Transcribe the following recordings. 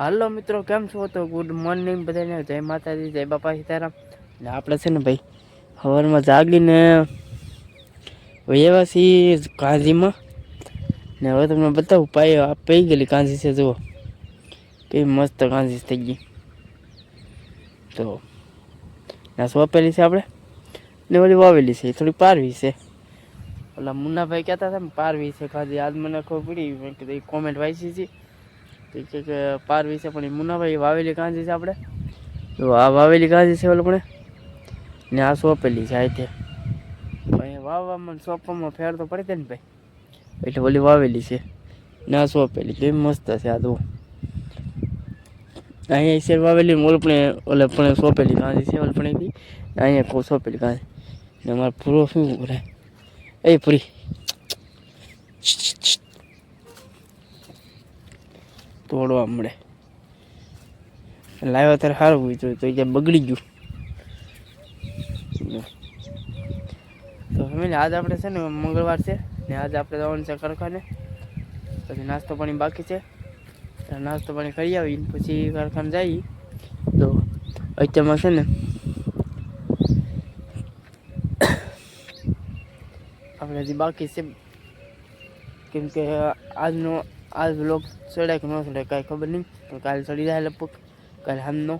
હાલો મિત્રો, કેમ છો? તો ગુડ મોર્નિંગ બધાને. જય માતાજી, જય બાપા સીતારામ. ને આપણે છે ને ભાઈ સવારમાં જાગીને એવા છીએ કાંજીમાં. ને હવે તમને બતાવું, પાય આ પઈ ગયેલી કાંજી છે, જુઓ. કેવી મસ્ત કાંજી થઈ ગઈ. તો ના સોંપેલી છે આપણે. ને ઓલી વાવેલી છે થોડી પારવી છે. ઓલા મુન્નાભાઈ કહેતા હતા ને, પારવી છે કાંજી. આજ મને ખબર પડી, મેં કીધું કોમેન્ટ વાંચી હતી તો કે કે પાર વિશે પણ એ મુનાભાઈ વાવેલી કાંજી છે આપણે. તો આ વાવેલી કાંજી છે ઓલો પણ. ને આ સોંપેલી છે આ તે. વાવવામાં સોંપવામાં ફેર તો પડે ને ભાઈ. એટલે ઓલી વાવેલી છે. ને આ સોંપેલી કેવી મસ્ત છે આ તો. અહીંયા શેર વાવેલી ને ઓલ પણ સોંપેલી કાંજી છે, ઓલ પણ અહીંયા કોઈ સોંપેલી કાંજી ને અમારે પૂરો શું કરે એ પૂરી. તોડવા મળે. લાવ્યો ત્યારે સારું વિચાર્યું તો એ બગડી ગયું. તો ફેમિલી, આજ આપણે છે ને મંગળવાર છે ને આજ આપણે જવાનું છે કારખાને. પછી નાસ્તો પાણી બાકી છે. નાસ્તો પાણી કરી આવી પછી કારખાને જઈએ. તો અત્યારમાં છે ને આપણે હજી બાકી છે. કેમ કે આજનો આજ બ્લોક ચડાય કે ન ચડાય કાંઈ ખબર નહીં પણ કાલે ચડી જાય લગભગ કાલે હામનો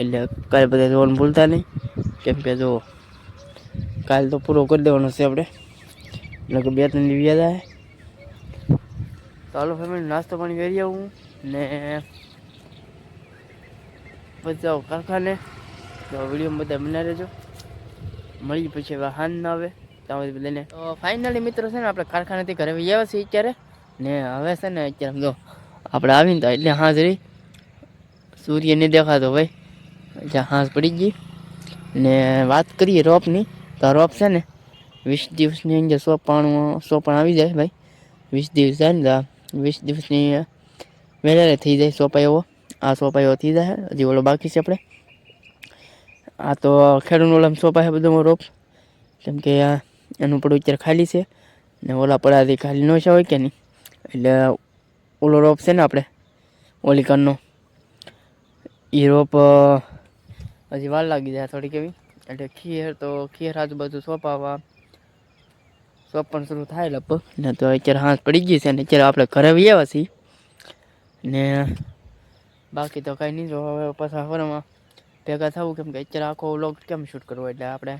એટલે કાલે બધા જોવાનું ભૂલતા નહીં. કેમ કે જો કાલે તો પૂરો કરી દેવાનો છે આપણે. કે બે ત્રણ થાય આવે. ચાલો ફેમિલી નાસ્તો પાણી કરી આવું ને પછી જાઓ કારખાને. તો વીડિયો બધા બના રહેજો. મળી પછી હવે હાન ના આવે. ત્યાં બધાને ફાઇનલી મિત્રો છે ને, આપણે કારખાનેથી ઘરે આવ્યા છીએ અત્યારે. ને હવે છે ને અત્યારે જો આપણે આવીને તો એટલે હાજરી. સૂર્ય નહીં દેખાતો ભાઈ. જ્યાં હાંસ પડી ગઈ. ને વાત કરીએ રોપની. તો રોપ છે ને વીસ દિવસની અંદર સો પણ આવી જાય ભાઈ. વીસ દિવસ જાય ને તો વીસ દિવસની વહેલા થઈ જાય સોપાયો આ સોપાયો થઈ જાય, હજી ઓલો બાકી છે આપણે. આ તો ખેડૂતનો ઓલા સોપાય બધો રોપ. કેમ કે એનું પડું અત્યારે ખાલી છે. ને ઓલા પડાથી ખાલી ન છે હોય કે નહીં. એટલે ઓલો રોપ છે ને આપણે ઓલી કાનનો એ રોપ હજી વાર લાગી જાય થોડીક એવી. એટલે ખીર તો ખીર આજુબાજુ સોંપાવા. સોંપણ શરૂ થાય લગભગ. ને તો અત્યારે હાથ પડી ગઈ છે ને અત્યારે આપણે ઘરે આવ્યા છીએ. ને બાકી તો કાંઈ નહીં જો, હવે પાછા હવારમાં ભેગા થવું કેમ કે અત્યારે આખો વ્લોગ કેમ શૂટ કરવો? એટલે આપણે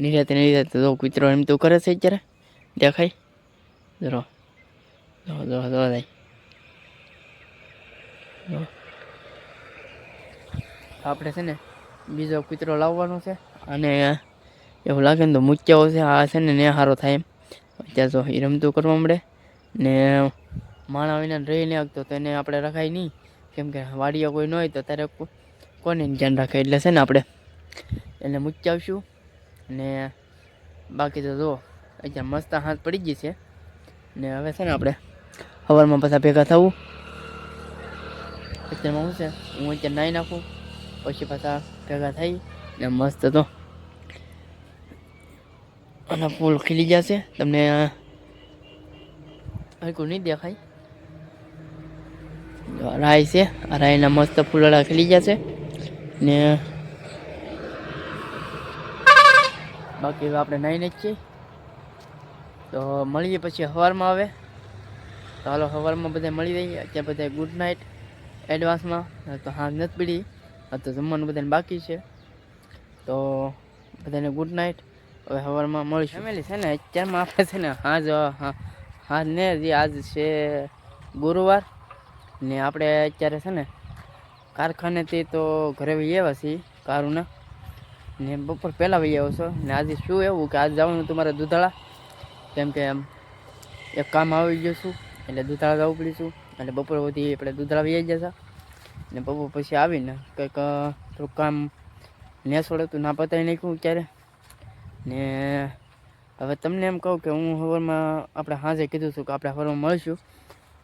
નિરાતે નિરાતે તો કૂતરો એમ તો કરે છે અત્યારે, દેખાય. જરો જો જો જો આપણે છે ને, બીજો કૂતરો લાવવાનો છે, અને એવું લાગે ને તો મૂક્યાઓ છે, આ છે ને ને સારો થાય એમ. અત્યારે તો એ રમતું કરવા મળે. ને માણા વિના રહી નહીં તો એને આપણે રખાય નહીં. કેમ કે વાડીઓ કોઈ ન હોય તો ત્યારે કોને ધ્યાન રાખે? એટલે છે ને આપણે એને મૂકી આવશું. ને બાકી તો જો અત્યારે મસ્ત હાથ પડી ગઈ છે. ને હવે છે ને આપણે સવારમાં પાછા ભેગા થવું. અત્યારમાં હું છે? હું અત્યારે નાહી નાખું, પછી પાછા ભેગા થઈ ને મસ્ત તો અને ફૂલ ખીલી જશે તમને હરકું નહીં દેખાય. રાય છે, આ રાયના મસ્ત ફૂલડા ખીલી જશે ને બાકી આપણે નાઈને જ છીએ તો મળીએ પછી સવારમાં આવે તો હાલો સવારમાં બધા મળી રહીએ. અત્યારે બધા ગુડ નાઇટ એડવાન્સમાં તો હા, નથી પડી. તો જમવાનું બધાને બાકી છે. તો બધાને ગુડ નાઇટ હવે સવારમાં મળીશું. ફેમિલી છે ને, અત્યારમાં આપણે છે ને હા, હાજ ને જે આજ છે ગુરુવાર. ને આપણે અત્યારે છે ને, કારખાનેથી તો ઘરે વહી આવ્યા છીએ, કારુના. ને બપોર પહેલાં વહી આવ્યો છો. ને આજે શું એવું કે આજે જવાનું હતું મારે દૂધાળા. કેમ કે એક કામ આવી ગયું છું. એટલે દૂધાળા જવું પડીશું. એટલે બપોર સુધી આપણે દૂધાળા વહી જતા ને બપોર પછી આવીને કંઈક થોડુંક કામ નેસોડે હતું ના પતાવી નાખ્યું ક્યારે. ને હવે તમને એમ કહું કે હું સવારમાં આપણે સાંજે કીધું છું કે આપણે હવરમાં મળીશું.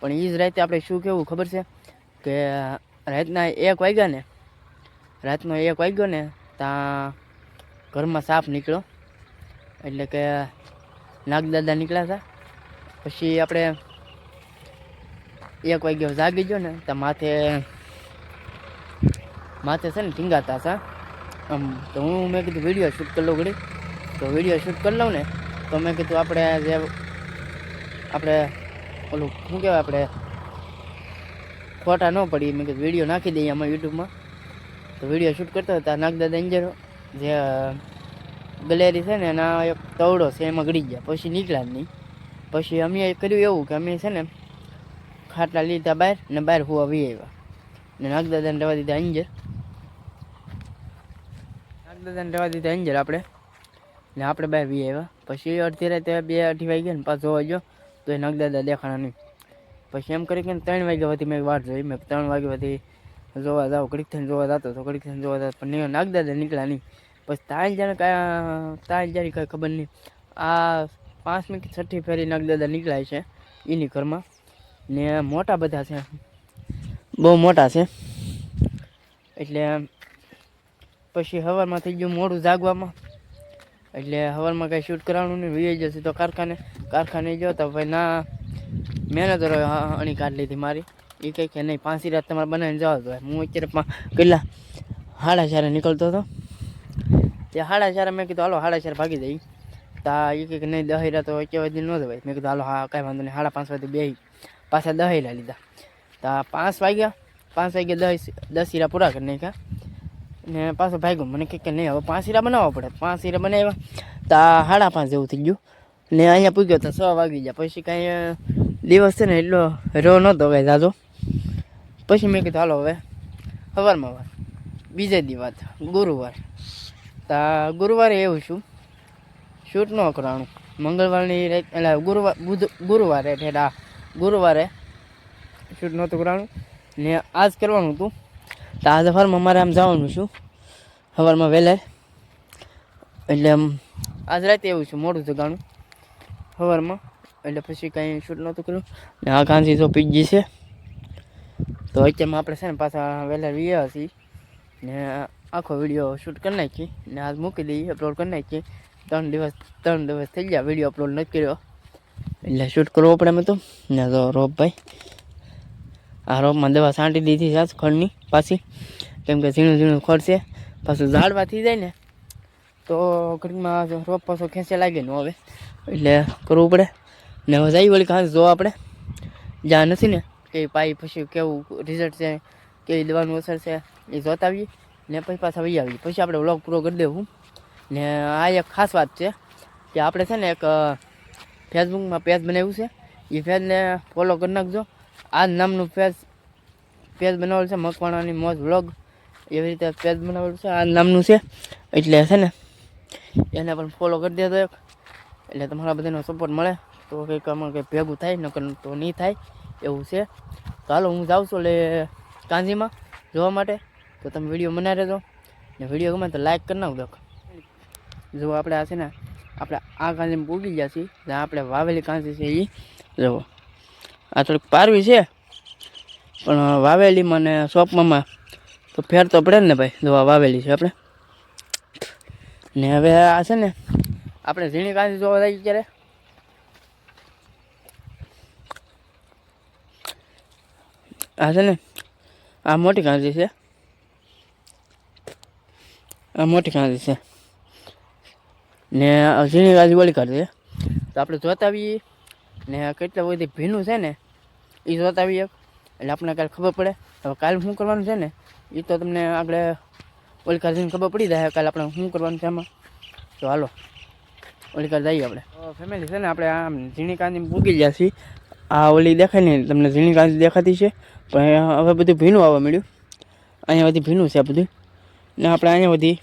પણ એ જ રાતે આપણે શું કેવું ખબર છે? કે રાતના એક વાગ્યા ને, રાતનો એક વાગ્યો ને ત્યાં ઘરમાં સાપ નીકળ્યો. એટલે કે નાગદાદા નીકળ્યા હતા. પછી આપણે એક વાગ્યો જાગી ગયો ને, તો માથે માથે છે ને ટીંગાતા હતા. આમ તો હું, મેં કીધું વીડિયો શૂટ કરી લઉં ઘડી. તો વીડિયો શૂટ કરી લઉં ને, તો મેં કીધું આપણે જે, આપણે ઓલું, શું કહેવાય આપણે, ખોટા ન પડી મેં કીધું વીડિયો નાખી દઈએ આમાં યુટ્યુબમાં તો વીડિયો શૂટ કરતા હતા નાગદાદા ઇન્જર જે ગલેરી છે ને, એના એક તવડો છે, એમાં ગળી ગયા. પછી નીકળ્યા જ નહીં. પછી અમે કર્યું એવું કે અમે છે ને ખાટલા લીધા બહાર ને બહાર હુવા વી આવ્યા. ને નાગદાદાને રહેવા દીધા અંજર. નાગદાદાને રહેવા દીધા અંજર આપણે. ને આપણે બહાર વી આવ્યા. પછી અડધી રાતે બે અઢી વાગ્યા ને પાછો જોવા ગયો. તો એ નાગદાદા દેખાણા નહીં. પછી એમ કરી કે ત્રણ વાગ્યા સુધી મેં વાર જોઈ. મેં ત્રણ વાગ્યા સુધી જોવા જાવ. ઘડીક થઈને જોવા જતો તો ઘડીક થઈને જોવા જતો. પણ નહીં, નાગદાદા નીકળ્યા નહીં. પછી તાલ જાણે કાંઈ તાલ જાણી કાંઈ ખબર નહીં. આ પાંચમી કે છઠ્ઠી ફેરી નાગદાદા નીકળાય છે. એની ઘરમાં. ને મોટા બધા છે. બહુ મોટા છે. એટલે પછી હવારમાં થઈ ગયું મોડું જાગવામાં. એટલે હવારમાં કાંઈ શૂટ કરવાનું નહીં વી જશે તો કારખાને કારખાને જો તો ભાઈ ના મહેનતરો અણી કાઢ લીધી મારી. એ કહે કે નહીં પાંચી રાત તમારે બનાવીને જવા દો હું અત્યારે પા કેટલા? સાડા ચારે નીકળતો હતો. તે સાડા ચારે મેં કીધું હાલો સાડા ચાર ભાગી જઈ તા એ કહે કે નહીં દહેરા તો દિન ન જવાય મેં કીધું હાલો હા કાંઈ વાંધો નહીં સાડા પાંચ વાગે બે પાછા દહીલા લીધા. તા પાંચ વાગ્યા પાંચ વાગ્યા દસ દસ હીરા પૂરા કરી નાખ્યા. ને પાછો ભાગ્યો મને કહે કે નહીં, હવે પાંચ હીરા બનાવવા પડે. પાંચ હીરા બનાવ્યા. તા સાડા પાંચ જેવું થઈ ગયું. ને અહીંયા પૂગ્યો તો છ વાગી ગયા. પછી કાંઈ દિવસ છે ને એટલો રો નહોતો કાંઈ જાજો. પછી મેં કીધું, હાલો હવે સવારમાં વાર બીજે દિવસ ગુરુવાર. તા ગુરુવારે એવું છું શૂટ ન કરવાનું મંગળવારની રાત, એટલે ગુરુવાર બુધ, ગુરુવારે ઠેડા ગુરુવારે. શૂટ નહોતું કરવાનું ને આજ કરવાનું હતું. તો આજ સવારમાં મારે આમ જવાનું છું. સવારમાં વહેલા એટલે આમ આજ રાતે એવું છું મોડું જગાણું. સવારમાં એટલે પછી કાંઈ શૂટ નહોતું કર્યું. ને આ ગાંધી તો પીજી છે. તો અત્યારમાં આપણે છે ને પાછા વહેલા રહ્યા છીએ ને આખો વીડિયો શૂટ કરી નાખી. ને આજ મૂકી દઈએ અપલોડ કરી નાખીએ. ત્રણ દિવસ ત્રણ દિવસ થઈ ગયા વીડિયો અપલોડ નથી કર્યો. એટલે શૂટ કરવો પડે એમ તો. ને તો રોપ ભાઈ આ રોપમાં દવા છાંટી દીધી છે ખડની પાછી. કેમ કે ઝીણું ઝીણું ખડ છે. પાછું ઝાડવા થઈ જાય ને, તો ઘડીમાં રોપ પાછો ખેંચે લાગે ને હવે. એટલે કરવું પડે. ને હવે જઈ વળી ખાસ જો આપણે. જ્યાં નથી ને, કે પાઈ પછી કેવું રિઝલ્ટ છે, કેવી દવાનું અસર છે, એ જોતા આવીએ. ને પછી પાછા વહી આવીએ. પછી આપણે વ્લોગ પૂરો કરી દેવું. ને આ એક ખાસ વાત છે, કે આપણે છે ને એક ફેસબુકમાં પેજ બનાવ્યું છે. એ પેજને ફોલો કરી નાખજો. આ નામનું પેજ પેજ બનાવેલું છે મકવાણાની મોજ વ્લોગ. એવી રીતે પેજ બનાવેલું છે. આ નામનું છે. એટલે છે ને, એને પણ ફોલો કરી દેજો એટલે તમારા બધાનો સપોર્ટ મળે. તો કંઈક આમાં કંઈ ભેગું થાય, નકર તો નહીં થાય એવું છે. તો હાલો, હું જાઉં છું એટલે કાંજીમાં જોવા માટે. તો તમે વીડિયો બનાવી દેજો. ને વીડિયો ગમે તો લાઈક કરી નાખજો. જો આપણે આ છે ને આપણે આ કાંજીમાં પૂગી ગયા છીએ. જ્યાં આપણે વાવેલી કાંસી છે એ જુઓ આ થોડીક પારવી છે. પણ વાવેલીમાં ને શોપમાં તો ફેર તો પડે ને ભાઈ જોવા વાવેલી છે આપણે. ને હવે આ છે ને, આપણે ઝીણી કાંસી જોવા જઈએ ત્યારે આ છે ને, આ મોટી કાંસી છે. આ મોટી કાંજી છે. ને ઝીણી ઓલી કાઢી છે તો આપણે જોતા આવીએ ને કેટલા બધી ભીનું છે ને એ જોતા આવીએ એટલે આપણને કાલે ખબર પડે. હવે કાલે શું કરવાનું છે ને એ તો તમને આપણે ઓલી કાઢીને ખબર પડી જાય. કાલે આપણે શું કરવાનું છે આમાં. તો હાલો ઓલી કાલ જઈએ આપણે. ફેમિલી છે ને આપણે આમ ઝીણી કાંદી પૂગી ગયા છીએ. આ ઓલી દેખાય ને તમને ઝીણી કાંદી દેખાતી છે. પણ હવે બધું ભીનું આવવા મળ્યું અહીંયા બધી ભીનું છે આ બધું. ને આપણે અહીંયા બધી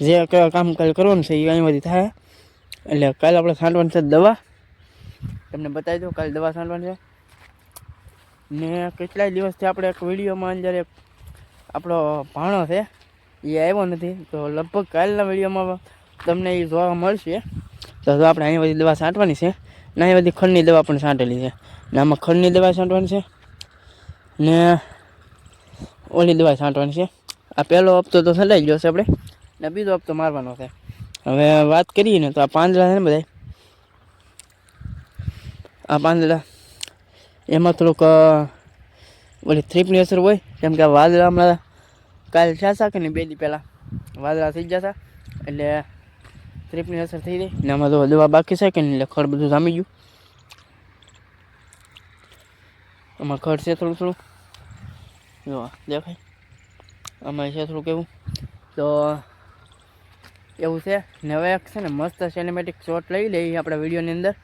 જે કામ કાલે કરવાનું છે એ બધી થાય. એટલે કાલે આપણે છાંટવાની છે દવા. તમને બતાવી દઉં, કાલે દવા છાંટવાની છે. ને કેટલાય દિવસથી આપણે એક વિડીયોમાં એક આપણો ભાણો છે એ આવ્યો નથી. તો લગભગ કાલના વિડીયોમાં તમને એ જોવા મળશે. તો આપણે અહીંયા બધી દવા છાંટવાની છે. ને અહીં બધી ખંડની દવા પણ છાંટેલી છે. ને આમાં ખંડની દવા છાંટવાની છે. ને ઓલી દવા છાંટવાની છે. આ પહેલો હપ્તો તો છંટાઈ ગયો છે આપણે. ને બીજો હપ્તો મારવાનો છે. હવે વાત કરીએ ને તો આ પાંદડા છે ને બધા આ પાંદડા, એમાં થોડુંક ઓલી થ્રીપની અસર હોય, કેમ કે વાદળા હમણાં કાલ છાસા કે નહીં બે દી પહેલાં? વાદળા થઈ જતા એટલે થ્રીપની અસર થઈ ગઈ. ને આમાં તો દવા બાકી છે કે નહીં, એટલે ખડ બધું જામી ગયું. આમાં ખડ છે થોડું થોડું. જો, દેખાય. આમાં છે થોડુંક એવું તો એવું છે. ને એક છે ને મસ્ત સિનેમેટિક શોટ લઈ લઈએ આપણા વિડીયોની અંદર.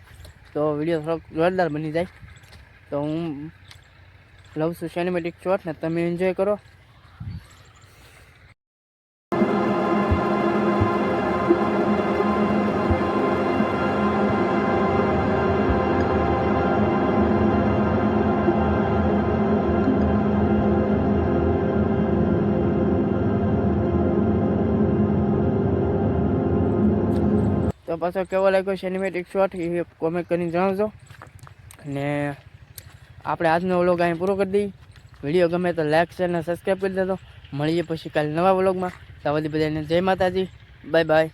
તો વીડિયો થોડોક જોરદાર બની જાય. તો હું લઉં છું સિનેમેટિક શોટ ને તમે એન્જોય કરો. તો પાછો કેવો લાગ્યો સિનેમેટિક શોટ એ કોમેન્ટ કરીને જણાવજો. ને આપણે આજનો વ્લોગ અહીં પૂરો કરી દઈએ. વીડિયો ગમે તો લાઈક શેર અને સબસ્ક્રાઈબ કરી દેજો. મળીએ પછી કાલે નવા વ્લોગમાં ત્યાં બધી બધાને જય માતાજી. Bye bye